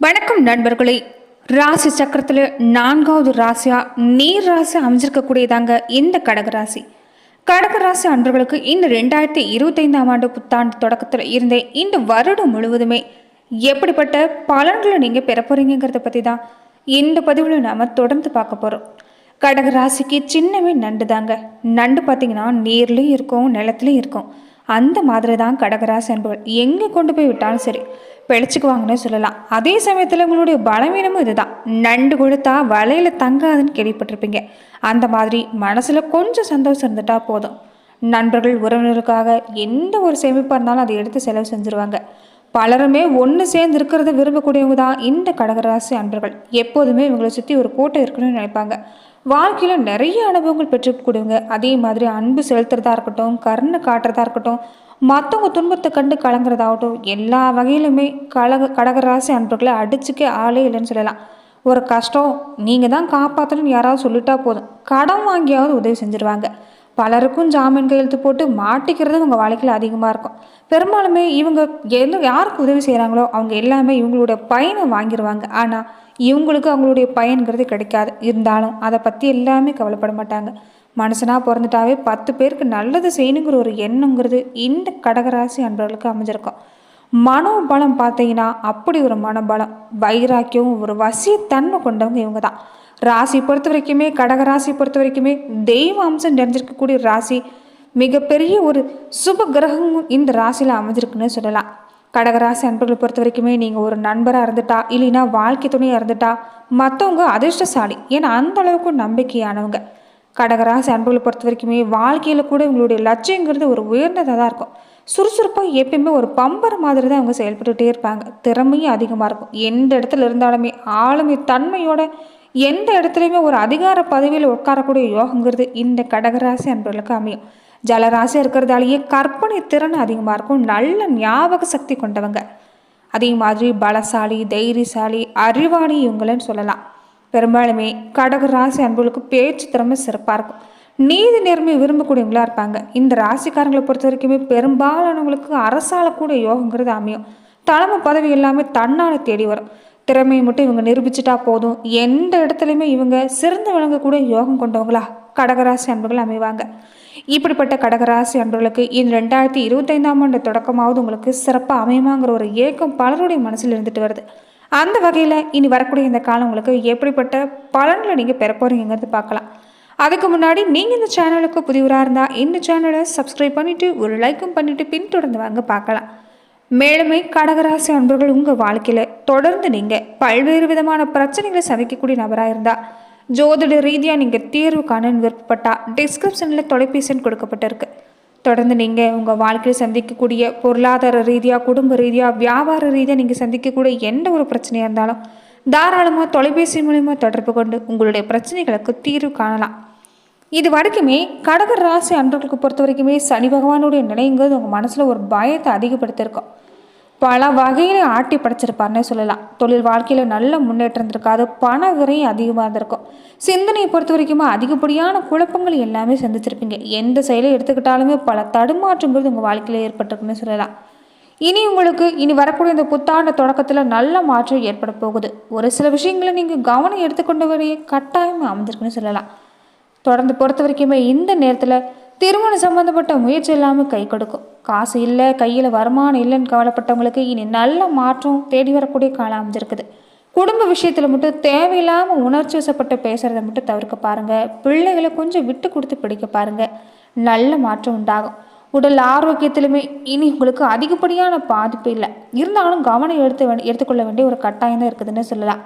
வணக்கம் நண்பர்களே. ராசி சக்கரத்தில் நான்காவது ராசியா நீர் ராசி அமைஞ்சிருக்கக்கூடியதாங்க இந்த கடகராசி கடகராசி அன்பர்களுக்கு இந்த ரெண்டாயிரத்தி இருபத்தைந்தாம் ஆண்டு புத்தாண்டு தொடக்கத்தில் இருந்தே இந்த வருடம் முழுவதுமே எப்படிப்பட்ட பலன்களை நீங்கள் பெற போகிறீங்கிறத பற்றி தான் இந்த பதிவில் நாம் தொடர்ந்து பார்க்க போகிறோம் கடகராசிக்கு சின்னமே நண்டு தாங்க. நண்டு பார்த்தீங்கன்னா நீர்லேயும் இருக்கும் நிலத்துலையும் இருக்கும். அந்த மாதிரி தான் கடகராசி என்பவர் எங்கே கொண்டு போய் விட்டாலும் சரி பிழைச்சிக்குவாங்கன்னு சொல்லலாம். அதே சமயத்தில் உங்களுடைய பலவீனமும் இதுதான். நண்டு கொடுத்தா வலையில் தங்காதுன்னு கேள்விப்பட்டிருப்பீங்க. அந்த மாதிரி மனசில் கொஞ்சம் சந்தோஷம் இருந்துட்டா போதும். நண்பர்கள் உறவினருக்காக எந்த ஒரு சேமிப்பாக இருந்தாலும் அதை எடுத்து செலவு செஞ்சுருவாங்க. பலருமே ஒன்று சேர்ந்து இருக்கிறத விரும்பக்கூடியவங்க தான் இந்த கடகராசி அன்பர்கள். எப்போதுமே இவங்களை சுற்றி ஒரு கூட்டம் இருக்கணும்னு நினைப்பாங்க. வாழ்க்கையில் நிறைய அனுபவங்கள் பெற்றுக்கூடியவங்க அதே மாதிரி அன்பு செலுத்துறதா இருக்கட்டும் கருணை காட்டுறதா இருக்கட்டும் மற்றவங்க துன்பத்தை கண்டு கலங்குறதாகட்டும் எல்லா வகையிலுமே கழக கடகராசி அன்பர்களை அடிச்சுக்க ஆளே இல்லைன்னு சொல்லலாம். ஒரு கஷ்டம் நீங்கள் தான் காப்பாற்றணும்னு யாராவது சொல்லிட்டா போதும். கடன் வாங்கியாவது உதவி செஞ்சுருவாங்க. பலருக்கும் ஜாமீன் கையெழுத்து போட்டு மாட்டிக்கிறது உங்கள் வாழ்க்கையில் அதிகமாக இருக்கும். பெரும்பாலுமே இவங்க எந்த யாருக்கு உதவி செய்கிறாங்களோ அவங்க எல்லாமே இவங்களுடைய பயனை வாங்கிடுவாங்க ஆனால் இவங்களுக்கு அவங்களுடைய பயன்கிறது கிடைக்காது. இருந்தாலும் அதை பற்றி எல்லாமே கவலைப்பட மாட்டாங்க. மனுஷனாக பிறந்துட்டாவே பத்து பேருக்கு நல்லது செய்யணுங்கிற ஒரு எண்ணங்கிறது இந்த கடகராசி அன்பர்களுக்கு அமைஞ்சிருக்கும். மனோபலம் பார்த்தீங்கன்னா அப்படி ஒரு மனோபலம். வைராக்கியம் ஒரு வசியத்தன்மை கொண்டவங்க இவங்க தான் ராசி பொறுத்த வரைக்குமே கடக ராசி பொறுத்த வரைக்குமே தெய்வ அம்சம் நிறைஞ்சிருக்கக்கூடிய ராசி மிகப்பெரிய ஒரு சுப கிரகமும் இந்த ராசியில் அமைஞ்சிருக்குன்னு சொல்லலாம். கடகராசி அன்பர்களை பொறுத்த வரைக்குமே நீங்கள் ஒரு நண்பராக இருந்துட்டா இல்லைன்னா வாழ்க்கை துணையாக இருந்துட்டா மற்றவங்க அதிர்ஷ்டசாலி. ஏன்னா அந்த அளவுக்கு நம்பிக்கையானவங்க. கடகராசி அன்பர்களை பொறுத்த வரைக்குமே வாழ்க்கையில் கூட இவங்களுடைய லட்சியங்கிறது ஒரு உயர்ந்ததாக தான் இருக்கும். சுறுசுறுப்பாக எப்பயுமே ஒரு பம்பர் மாதிரி தான் அவங்க செயல்பட்டுகிட்டே இருப்பாங்க. திறமையும் அதிகமாக இருக்கும். எந்த இடத்துல இருந்தாலுமே ஆளுமை தன்மையோட எந்த இடத்துலையுமே ஒரு அதிகார பதவியில் உட்காரக்கூடிய யோகங்கிறது இந்த கடகராசி அன்பர்களுக்கு அமையும். ஜலராசியாக இருக்கிறதாலேயே கற்பனை திறன் அதிகமாக இருக்கும். நல்ல ஞாபக சக்தி கொண்டவங்க. அதே மாதிரி பலசாலி தைரியசாலி அறிவாளி இவங்களன்னு சொல்லலாம். பெரும்பாலுமே கடக ராசி அன்புகளுக்கு பேச்சு திறமை சிறப்பாக இருக்கும். நீதி நேர்மை விரும்பக்கூடியவங்களா இருப்பாங்க. இந்த ராசிக்காரங்களை பொறுத்த வரைக்குமே பெரும்பாலானவங்களுக்கு அரசாளக்கூடிய யோகங்கிறது அமையும். தலைமை பதவி எல்லாமே தன்னால் தேடி வரும். திறமையை மட்டும் இவங்க நிரூபிச்சிட்டா போதும். எந்த இடத்துலையுமே இவங்க சிறந்து விளங்கக்கூடிய யோகம் கொண்டவங்களா கடகராசி அன்புகள் அமைவாங்க. இப்படிப்பட்ட கடகராசி அன்பர்களுக்கு இந்த ரெண்டாயிரத்தி இருபத்தைந்தாம் ஆண்டு தொடக்கமாவது உங்களுக்கு சிறப்பாக அமையுமாங்கிற ஒரு ஏக்கம் பலருடைய மனசில் இருந்துட்டு வருது. அந்த வகையில் இனி வரக்கூடிய இந்த காலம் உங்களுக்கு எப்படிப்பட்ட பலன்களை நீங்கள் பெற போகிறீங்கிறது பார்க்கலாம். அதுக்கு முன்னாடி நீங்கள் இந்த சேனலுக்கு புதிவராக இருந்தால் இந்த சேனலை சப்ஸ்கிரைப் பண்ணிவிட்டு ஒரு லைக்கும் பண்ணிவிட்டு பின்தொடர்ந்து வாங்க பார்க்கலாம். மேலுமே கடகராசி அன்பர்கள் உங்கள் வாழ்க்கையில் தொடர்ந்து நீங்கள் பல்வேறு விதமான பிரச்சனைகளை சந்திக்கக்கூடிய நபராக இருந்தால் ஜோதிட ரீதியாக நீங்கள் தீர்வு காணன்னு விருப்பப்பட்டால் டிஸ்கிரிப்ஷனில் தொலைபேசின்னு கொடுக்கப்பட்டிருக்கு. தொடர்ந்து நீங்கள் உங்கள் வாழ்க்கையில் சந்திக்கக்கூடிய பொருளாதார ரீதியாக குடும்ப ரீதியாக வியாபார ரீதியாக நீங்கள் சந்திக்கக்கூடிய எந்த ஒரு பிரச்சனையாக இருந்தாலும் தாராளமாக தொலைபேசி மூலிமா தொடர்பு கொண்டு உங்களுடைய பிரச்சனைகளுக்கு தீர்வு காணலாம். இது வரைக்குமே கடக ராசி அன்றர்களுக்கு பொறுத்த வரைக்குமே சனி பகவானுடைய நிலைங்கிறது உங்கள் மனசில் ஒரு பயத்தை அதிகப்படுத்தியிருக்கும். பல வகையில் ஆட்டி படைச்சிருப்பார்னே சொல்லலாம். தொழில் வாழ்க்கையில் நல்ல முன்னேற்றம் இருந்திருக்காது பண விரையும் அதிகமாக இருந்திருக்கும். சிந்தனையை பொறுத்த வரைக்குமே அதிகப்படியான குழப்பங்கள் எல்லாமே சந்திச்சிருப்பீங்க. எந்த செயலை எடுத்துக்கிட்டாலுமே பல தடுமாற்றங்கிறது உங்கள் வாழ்க்கையில் ஏற்பட்டிருக்குன்னு சொல்லலாம். இனி உங்களுக்கு இனி வரக்கூடிய இந்த புத்தாண்டு தொடக்கத்தில் நல்ல மாற்றம் ஏற்பட போகுது. ஒரு சில விஷயங்களை நீங்கள் கவனம் எடுத்துக்கொண்ட வரைய கட்டாயமாக அமைஞ்சிருக்குன்னு சொல்லலாம். தொடர்ந்து பொறுத்த வரைக்குமே இந்த நேரத்தில் திருமணம் சம்மந்தப்பட்ட முயற்சி இல்லாமல் கை கொடுக்கும். காசு இல்லை கையில் வருமானம் இல்லைன்னு கவலைப்பட்டவங்களுக்கு இனி நல்ல மாற்றம் தேடி வரக்கூடிய காலம் அமைஞ்சிருக்குது. குடும்ப விஷயத்தில் மட்டும் தேவையில்லாமல் உணர்ச்சி வசப்பட்டு பேசுகிறத மட்டும் தவிர்க்க பாருங்கள் பிள்ளைகளை கொஞ்சம் விட்டு கொடுத்து பிடிக்க பாருங்கள் நல்ல மாற்றம் உண்டாகும். உடல் ஆரோக்கியத்திலுமே இனி உங்களுக்கு அதிகப்படியான பாதிப்பு இல்லை. இருந்தாலும் கவனம் எடுத்து எடுத்துக்கொள்ள வேண்டிய ஒரு கட்டாயம் தான் இருக்குதுன்னு சொல்லலாம்.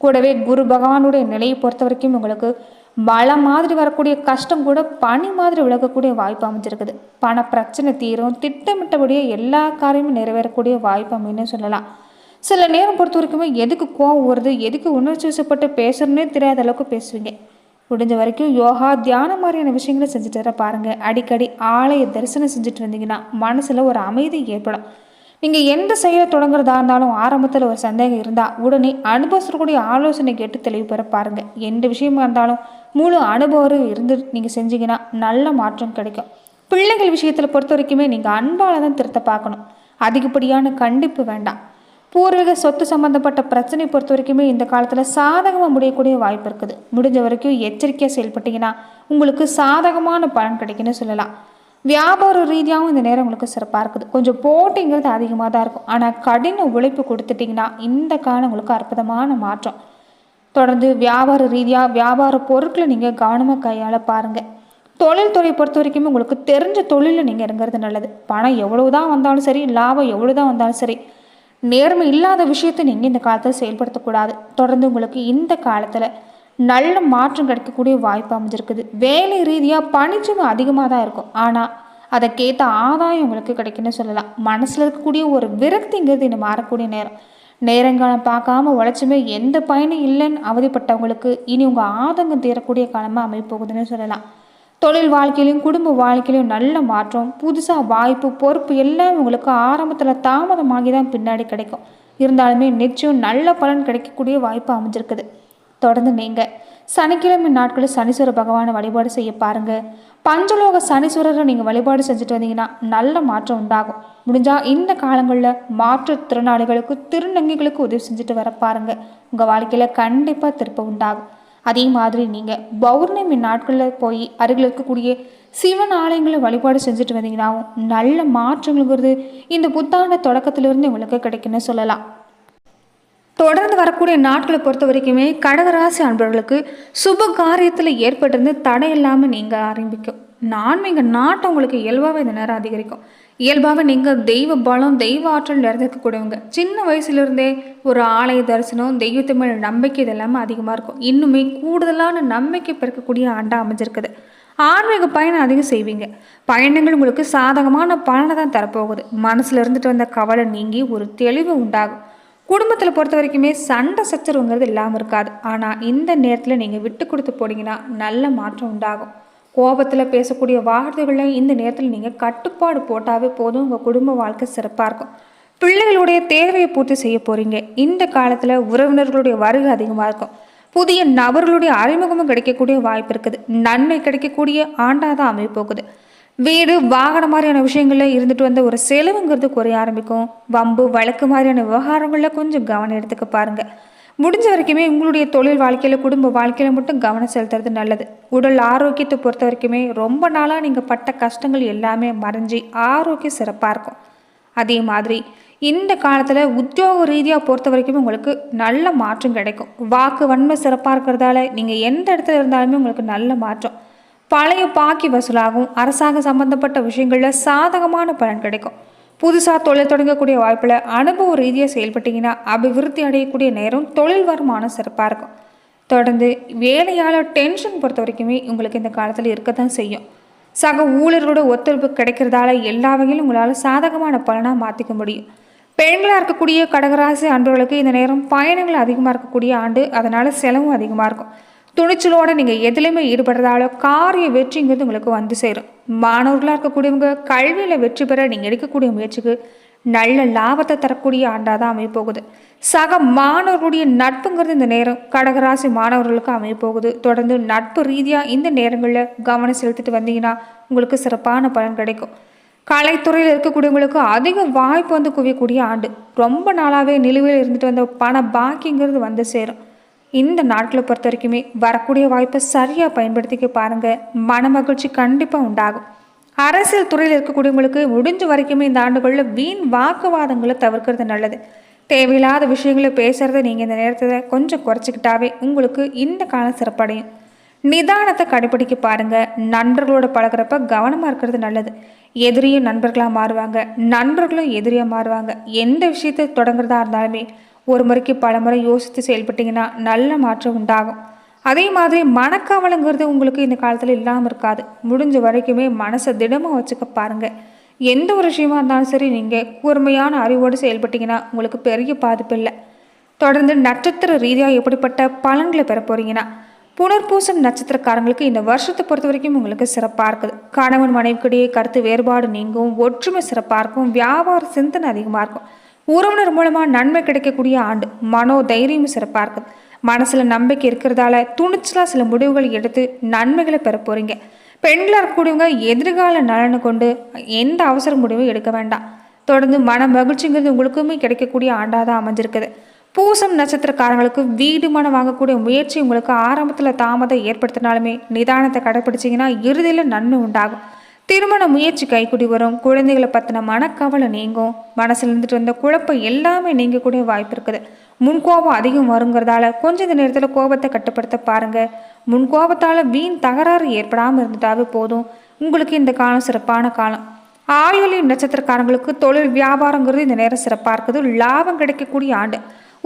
கூடவே குரு பகவானுடைய நிலையை பொறுத்த வரைக்கும் உங்களுக்கு மழை மாதிரி வரக்கூடிய கஷ்டம் கூட பனி மாதிரி விலகக்கூடிய வாய்ப்பு அமைஞ்சிருக்குது. பண பிரச்சனை தீரும் திட்டமிட்டபடியே எல்லா காரியமும் நிறைவேறக்கூடிய வாய்ப்பு அமைன்னு சொல்லலாம். சில நேரம் பொறுத்த வரைக்குமே எதுக்கு கோவம் வருது எதுக்கு உணர்ச்சி வசப்பட்டு பேசுறேன்னே தெரியாத அளவுக்கு பேசுவீங்க. முடிஞ்ச வரைக்கும் யோகா தியானம் மாதிரியான விஷயங்களை செஞ்சுட்டு வர பாருங்கள் அடிக்கடி ஆலய தரிசனம் செஞ்சுட்டு இருந்தீங்கன்னா மனசில் ஒரு அமைதி ஏற்படும். நீங்கள் எந்த செயலை தொடங்குறதா இருந்தாலும் ஆரம்பத்தில் ஒரு சந்தேகம் இருந்தால் உடனே அனுபவக்கூடிய ஆலோசனை கேட்டு தெளிவு பெற பாருங்கள் எந்த விஷயமா இருந்தாலும் முழு அனுபவம் இருந்து நீங்கள் செஞ்சீங்கன்னா நல்ல மாற்றம் கிடைக்கும். பிள்ளைகள் விஷயத்தில் பொறுத்த வரைக்குமே நீங்கள் அன்பால் தான் திருத்த பார்க்கணும். அதிகப்படியான கண்டிப்பு வேண்டாம். பூர்வீக சொத்து சம்மந்தப்பட்ட பிரச்சனை பொறுத்த வரைக்குமே இந்த காலத்தில் சாதகமாக முடியக்கூடிய வாய்ப்பு இருக்குது. முடிஞ்ச வரைக்கும் எச்சரிக்கையாக செயல்பட்டீங்கன்னா உங்களுக்கு சாதகமான பலன் கிடைக்குன்னு சொல்லலாம். வியாபார ரீதியாகவும் இந்த நேரம் உங்களுக்கு சிறப்பாக இருக்குது. கொஞ்சம் போட்டிங்கிறது அதிகமாக தான் இருக்கும். ஆனால் கடின உழைப்பு கொடுத்துட்டிங்கன்னா இந்த காலம் உங்களுக்கு அற்புதமான மாற்றம். தொடர்ந்து வியாபார ரீதியாக வியாபார பொருட்களை நீங்கள் கவனமாக கையாள பாருங்கள் தொழில்துறை பொறுத்த வரைக்குமே உங்களுக்கு தெரிஞ்ச தொழிலில் நீங்கள் இறங்குறது நல்லது. பணம் எவ்வளவு தான் வந்தாலும் சரி லாபம் எவ்வளோ தான் வந்தாலும் சரி நேர்மை இல்லாத விஷயத்தை நீங்கள் இந்த காலத்தில் செயல்படுத்தக்கூடாது. தொடர்ந்து உங்களுக்கு இந்த காலத்தில் நல்ல மாற்றம் கிடைக்கக்கூடிய வாய்ப்பு அமைஞ்சிருக்குது. வேலை ரீதியாக பணிச்சுமை அதிகமாக தான் இருக்கும். ஆனால் அதற்கேற்ற ஆதாயம் உங்களுக்கு கிடைக்குன்னு சொல்லலாம். மனசில் இருக்கக்கூடிய ஒரு விரக்திங்கிறது இனி மாறக்கூடிய நேரம். நேரங்காலம் பார்க்காம உழைச்சுமே எந்த பயனும் இல்லைன்னு அவதிப்பட்டவங்களுக்கு இனி உங்கள் ஆதங்கம் தீரக்கூடிய காலமாக அமைப்போகுதுன்னு சொல்லலாம். தொழில் வாழ்க்கையிலையும் குடும்ப வாழ்க்கையிலையும் நல்ல மாற்றம் புதுசாக வாய்ப்பு பொறுப்பு எல்லாம் உங்களுக்கு ஆரம்பத்தில் தாமதமாகி தான் பின்னாடி கிடைக்கும். இருந்தாலுமே நிச்சயம் நல்ல பலன் கிடைக்கக்கூடிய வாய்ப்பு அமைஞ்சிருக்குது. தொடர்ந்து நீங்கள் சனிக்கிழமை நாட்களில் சனீஸ்வர பகவானை வழிபாடு செய்ய பாருங்கள் பஞ்சலோக சனீஸ்வரரை நீங்கள் வழிபாடு செஞ்சுட்டு வந்தீங்கன்னா நல்ல மாற்றம் உண்டாகும். முடிஞ்சால் இந்த காலங்களில் மாற்றுத்திறனாளிகளுக்கு திருநங்கைகளுக்கு உதவி செஞ்சுட்டு வர பாருங்கள் உங்கள் வாழ்க்கையில் கண்டிப்பாக திருப்பம் உண்டாகும். அதே மாதிரி நீங்கள் பௌர்ணமி நாட்களில் போய் அருகில் இருக்கக்கூடிய சிவன் ஆலயங்களை வழிபாடு செஞ்சுட்டு வந்தீங்கன்னாவும் நல்ல மாற்றங்கள்ங்கிறது இந்த புத்தாண்டு தொடக்கத்திலிருந்து உங்களுக்கு கிடைக்குன்னு சொல்லலாம். தொடர்ந்து வரக்கூடிய நாட்களை பொறுத்த வரைக்குமே கடகராசி அன்பர்களுக்கு சுப காரியத்தில் ஏற்பட்டிருந்து தடை இல்லாமல் நீங்கள் ஆரம்பிக்கும். நான்மீக நாட்டம் உங்களுக்கு இயல்பாகவே இந்த நேரம் அதிகரிக்கும். இயல்பாகவே நீங்கள் தெய்வ பலம் தெய்வ ஆற்றல் நிறைந்திருக்கக்கூடியவங்க. சின்ன வயசுலேருந்தே ஒரு ஆலய தரிசனம் தெய்வத்து மேல நம்பிக்கை இதெல்லாமே அதிகமாக இருக்கும். இன்னுமே கூடுதலான நம்பிக்கை பிறக்கக்கூடிய ஆண்டாக அமைஞ்சிருக்குது. ஆன்மீக பயணம் அதிகம் செய்வீங்க. பயணங்கள் உங்களுக்கு சாதகமான பலனை தான் தரப்போகுது. மனசில் இருந்துட்டு வந்த கவலை நீங்கி ஒரு தெளிவு உண்டாகும். குடும்பத்தில் பொறுத்த வரைக்குமே சண்டை சச்சரவுங்கிறது இல்லாமல் இருக்காது. ஆனால் இந்த நேரத்தில் நீங்கள் விட்டு கொடுத்து போனீங்கன்னா நல்ல மாற்றம் உண்டாகும். கோபத்தில் பேசக்கூடிய வார்த்தைகளை இந்த நேரத்தில் நீங்கள் கட்டுப்பாடு போட்டாவே போதும். உங்கள் குடும்ப வாழ்க்கை சிறப்பாக இருக்கும். பிள்ளைகளுடைய தேவையை பூர்த்தி செய்ய போகிறீங்க இந்த காலத்தில் உறவினர்களுடைய வருகை அதிகமாக இருக்கும். புதிய நபர்களுடைய அறிமுகமும் கிடைக்கக்கூடிய வாய்ப்பு இருக்குது. நன்மை கிடைக்கக்கூடிய ஆண்டாக தான் அமைப்போகுது வீடு வாகனம் மாதிரியான விஷயங்களில் இருந்துட்டு வந்த ஒரு செலவுங்கிறது குறைய ஆரம்பிக்கும். வம்பு வழக்கு மாதிரியான விவகாரங்களில் கொஞ்சம் கவனம் எடுத்துக்க பாருங்கள் முடிஞ்ச வரைக்குமே உங்களுடைய தொழில் வாழ்க்கையில் குடும்ப வாழ்க்கையில் மட்டும் கவனம் செலுத்துறது நல்லது. உடல் ஆரோக்கியத்தை பொறுத்த வரைக்குமே ரொம்ப நாளாக நீங்கள் பட்ட கஷ்டங்கள் எல்லாமே மறைஞ்சி ஆரோக்கியம் சிறப்பாக இருக்கும். அதே மாதிரி இந்த காலத்தில் உத்தியோக ரீதியாக பொறுத்த வரைக்கும் உங்களுக்கு நல்ல மாற்றம் கிடைக்கும். வாக்கு வன்மை சிறப்பாக இருக்கிறதால நீங்கள் எந்த இடத்துல இருந்தாலுமே உங்களுக்கு நல்ல மாற்றம். பழைய பாக்கி வசூலாகும். அரசாங்க சம்பந்தப்பட்ட விஷயங்களில் சாதகமான பலன் கிடைக்கும். புதுசாக தொழில் தொடங்கக்கூடிய வாய்ப்பில் அனுபவ ரீதியாக செயல்பட்டீங்கன்னா அபிவிருத்தி அடையக்கூடிய நேரம் தொழில் வருமானம் சிறப்பாக இருக்கும். தொடர்ந்து வேலையால் டென்ஷன் பொறுத்த வரைக்குமே உங்களுக்கு இந்த காலத்தில் இருக்க தான் செய்யும். சக ஊழியர்களோட ஒத்துழைப்பு கிடைக்கிறதால எல்லா வகையிலும் உங்களால் சாதகமான பலனாக மாற்றிக்க முடியும். பெண்களாக இருக்கக்கூடிய கடகராசி அன்பர்களுக்கு இந்த நேரம் பயணங்கள் அதிகமாக இருக்கக்கூடிய ஆண்டு அதனால் செலவும் அதிகமாக இருக்கும். துணிச்சலோடு நீங்கள் எதுலேயுமே ஈடுபடுறதால காரிய வெற்றிங்கிறது உங்களுக்கு வந்து சேரும். மாணவர்களாக இருக்கக்கூடியவங்க கல்வியில் வெற்றி பெற நீங்கள் எடுக்கக்கூடிய முயற்சிக்கு நல்ல லாபத்தை தரக்கூடிய ஆண்டாக தான் அமையப்போகுது. சக மாணவர்களுடைய நட்புங்கிறது இந்த நேரம். கடகராசி மாணவர்களுக்கு அமையப்போகுது. தொடர்ந்து நட்பு ரீதியாக இந்த நேரங்களில் கவனம் செலுத்திட்டு வந்தீங்கன்னா உங்களுக்கு சிறப்பான பலன் கிடைக்கும். கலைத்துறையில் இருக்கக்கூடியவங்களுக்கு அதிக வாய்ப்பு வந்து குவியக்கூடிய ஆண்டு. ரொம்ப நாளாகவே நிலுவையில் இருந்துட்டு வந்த பண பாக்கிங்கிறது வந்து சேரும். இந்த நாட்களை பொறுத்த வரைக்குமே வரக்கூடிய வாய்ப்பை சரியாக பயன்படுத்திக்க பாருங்கள் மன மகிழ்ச்சி கண்டிப்பாக உண்டாகும். அரசியல் துறையில் இருக்கக்கூடியவங்களுக்கு முடிஞ்ச வரைக்குமே இந்த ஆண்டுகளில் வீண் வாக்குவாதங்களை தவிர்க்கிறது நல்லது. தேவையில்லாத விஷயங்களை பேசுகிறத நீங்கள் இந்த நேரத்தில் கொஞ்சம் குறைச்சிக்கிட்டாவே உங்களுக்கு இந்த காலம் சிறப்படையும். நிதானத்தை கடைபிடிக்க பாருங்கள் நண்பர்களோட பழகிறப்ப கவனமாக இருக்கிறது நல்லது. எதிரியும் நண்பர்களாக மாறுவாங்க. நண்பர்களும் எதிரியாக மாறுவாங்க. எந்த விஷயத்தை தொடங்குறதா இருந்தாலுமே ஒரு முறைக்கு பல முறை யோசித்து செயல்பட்டிங்கன்னா நல்ல மாற்றம் உண்டாகும். அதே மாதிரி மனக்கவலைங்கிறது உங்களுக்கு இந்த காலத்தில் இல்லாமல் இருக்காது. முடிஞ்ச வரைக்குமே மனசை திடமாக வச்சுக்க பாருங்கள் எந்த ஒரு விஷயமா இருந்தாலும் சரி நீங்கள் கூர்மையான அறிவோடு செயல்பட்டிங்கன்னா உங்களுக்கு பெரிய பாதிப்பு இல்லை. தொடர்ந்து நட்சத்திர ரீதியாக எப்படிப்பட்ட பலன்களை பெற போகிறீங்கன்னா புனர்பூசம் நட்சத்திரக்காரங்களுக்கு இந்த வருஷத்தை பொறுத்த வரைக்கும் உங்களுக்கு சிறப்பாக இருக்குது. கணவன் மனைவிக்கிடையே கருத்து வேறுபாடு நீங்கும் ஒற்றுமை சிறப்பாக இருக்கும் வியாபார சிந்தனை அதிகமாக இருக்கும். உறவினர் மூலமாக நன்மை கிடைக்கக்கூடிய ஆண்டு. மனோ தைரியமும் சிறப்பாக இருக்குது மனசில் நம்பிக்கை இருக்கிறதால துணிச்சலாக சில முடிவுகள் எடுத்து நன்மைகளை பெற போகிறீங்க பெண்களாக இருக்கக்கூடியவங்க எதிர்கால நலனை கொண்டு எந்த அவசர முடிவும் எடுக்க வேண்டாம். தொடர்ந்து மன மகிழ்ச்சிங்கிறது உங்களுக்குமே கிடைக்கக்கூடிய ஆண்டாக தான் அமைஞ்சிருக்குது. பூசம் நட்சத்திரக்காரங்களுக்கு வீடு மனம் வாங்கக்கூடிய முயற்சி உங்களுக்கு ஆரம்பத்தில் தாமதம் ஏற்படுத்தினாலுமே நிதானத்தை கடைப்பிடிச்சிங்கன்னா இறுதியில் நன்மை உண்டாகும். திருமண முயற்சி கைக்குடி வரும். குழந்தைகளை பற்றின மனக்கவலை நீங்கும். மனசில் இருந்துட்டு வந்த குழப்பம் எல்லாமே நீங்கக்கூடிய வாய்ப்பு இருக்குது முன்கோபம் அதிகம் வருங்கிறதால கொஞ்ச நேரத்தில் கோபத்தை கட்டுப்படுத்த பாருங்க. முன் கோபத்தால் வீண் தகராறு ஏற்படாமல் இருந்துட்டாவே போதும். உங்களுக்கு இந்த காலம் சிறப்பான காலம். ஆயுளி நட்சத்திரக்காரங்களுக்கு தொழில் வியாபாரங்கிறது இந்த நேரம் சிறப்பாக இருக்குது. லாபம் கிடைக்கக்கூடிய ஆண்டு.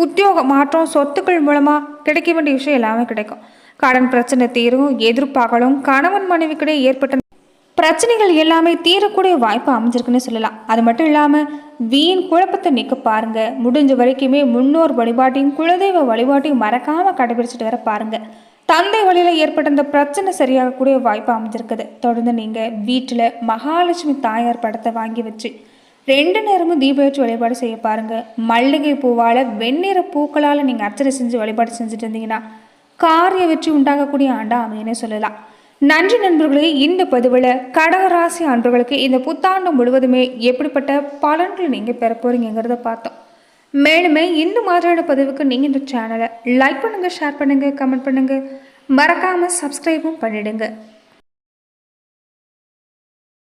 உத்தியோக மாற்றம் சொத்துக்கள் மூலமாக கிடைக்க வேண்டிய விஷயம் எல்லாமே கிடைக்கும். கடன் பிரச்சனை தீரும் எதிர்ப்பாகலும் கணவன் மனைவிக்கிடையே ஏற்பட்ட பிரச்சனைகள் எல்லாமே தீரக்கூடிய வாய்ப்பு அமைஞ்சிருக்குன்னு சொல்லலாம். அது மட்டும் இல்லாமல் வீண் குழப்பத்தை நிற்க பாருங்க. முடிஞ்ச வரைக்குமே முன்னோர் வழிபாட்டையும் குலதெய்வ வழிபாட்டையும் மறக்காமல் கடைபிடிச்சிட்டு வர பாருங்க. தந்தை வழியில் ஏற்பட்ட இந்த பிரச்சனை சரியாகக்கூடிய வாய்ப்பு அமைஞ்சிருக்குது. தொடர்ந்து நீங்கள் வீட்டில் மகாலட்சுமி தாயார் படத்தை வாங்கி வச்சு ரெண்டு நேரமும் தீபவச்சு வழிபாடு செய்ய பாருங்க. மல்லிகை பூவால் வெண்ணிற பூக்களால் நீங்கள் அர்ச்சனை செஞ்சு வழிபாடு செஞ்சுட்டு இருந்தீங்கன்னா காரிய வெற்றி உண்டாகக்கூடிய ஆண்டா அமையனே சொல்லலாம். நன்றி நண்பர்களே இந்த பதிவில் கடகராசி அன்பர்களுக்கு இந்த புத்தாண்டு முழுவதுமே எப்படிப்பட்ட பலன்களை நீங்கள் பெற போகிறீங்கிறத பார்த்தோம். மேலுமே இந்த மாதிரியான பதிவுக்கு நீங்கள் இந்த சேனலை லைக் பண்ணுங்கள் ஷேர் பண்ணுங்கள் கமெண்ட் பண்ணுங்கள் மறக்காமல் சப்ஸ்கிரைபும் பண்ணிடுங்க.